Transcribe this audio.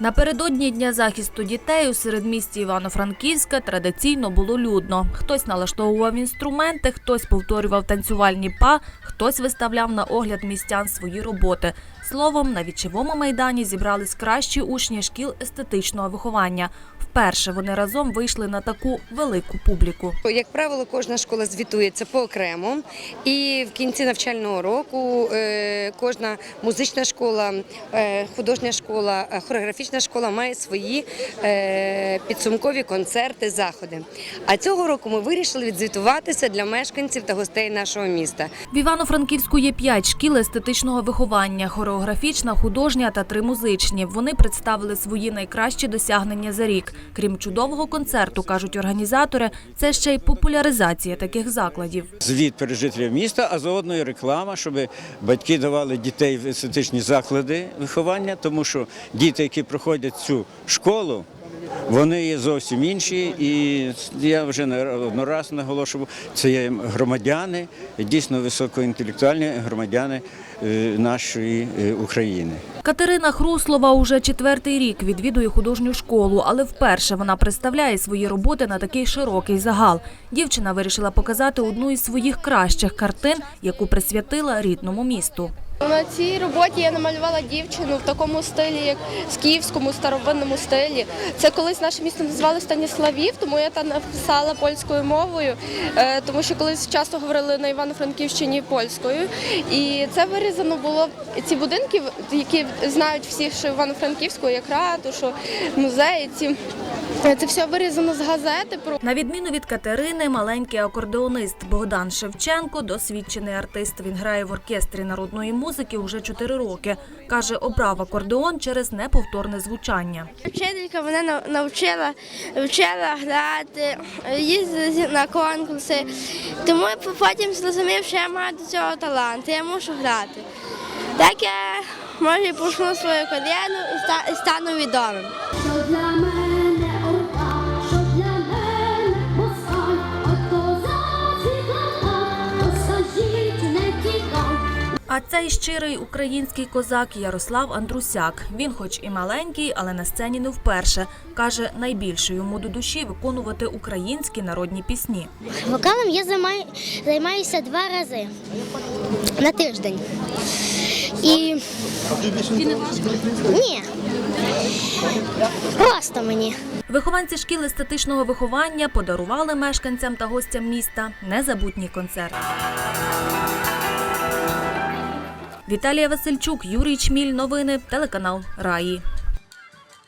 Напередодні дня захисту дітей у середмісті Івано-Франківська традиційно було людно. Хтось налаштовував інструменти, хтось повторював танцювальні па, хтось виставляв на огляд містян свої роботи. Словом, на вічовому майдані зібрались кращі учні шкіл естетичного виховання. Вперше вони разом вийшли на таку велику публіку. Як правило, кожна школа звітується поокремо, і в кінці навчального року е, кожна музична школа, е, художня школа, е, хореографічна школа має свої е, підсумкові концерти, заходи. А цього року ми вирішили відзвітуватися для мешканців та гостей нашого міста. В Івано-Франківську є п'ять шкіл естетичного виховання: хореографічна, художня та три музичні. Вони представили свої найкращі досягнення за рік. Крім чудового концерту, кажуть організатори, це ще й популяризація таких закладів. звіт перед жителями міста, а заодно і реклама, щоб батьки давали дітей в естетичні заклади виховання, тому що діти, які проходять цю школу, вони є зовсім інші, і я вже не раз наголошував, це є громадяни, дійсно високоінтелектуальні громадяни е, нашої е, України. Катерина Хруслова уже четвертий рік відвідує художню школу, але вперше вона представляє свої роботи на такий широкий загал. Дівчина вирішила показати одну із своїх кращих картин, яку присвятила рідному місту. На цій роботі я намалювала дівчину в такому стилі, як в київському старовинному стилі. Це колись наше місто називали Станіславів, тому я там написала польською мовою, е, тому що колись часто говорили на Івано-Франківщині польською. І це вирізано було ці будинки, які знають всі, що Івано-Франківську, як ратушу, музеї. Ці це все вирізано з газети. Про На відміну від Катерини, маленький акордеонист Богдан Шевченко, досвідчений артист. Він грає в оркестрі народної музики уже 4 роки. Каже, обрав акордеон через неповторне звучання. Вчителька мене нав- навчила, вчила грати, їздити на конкурси. Тому я потім зрозумів, що я маю до цього талант, я мушу грати. Так я може почну свою кар'єру і стану відомим. А цей щирий український козак Ярослав Андрусяк. Він, хоч і маленький, але на сцені не вперше. Каже, найбільше йому до душі виконувати українські народні пісні. Вокалом я займаюся два рази на тиждень. І... Ні. Просто мені. Вихованці шкіл естетичного виховання подарували мешканцям та гостям міста незабутній концерт. Віталія Васильчук, Юрій Чміль. Новини. Телеканал Раї.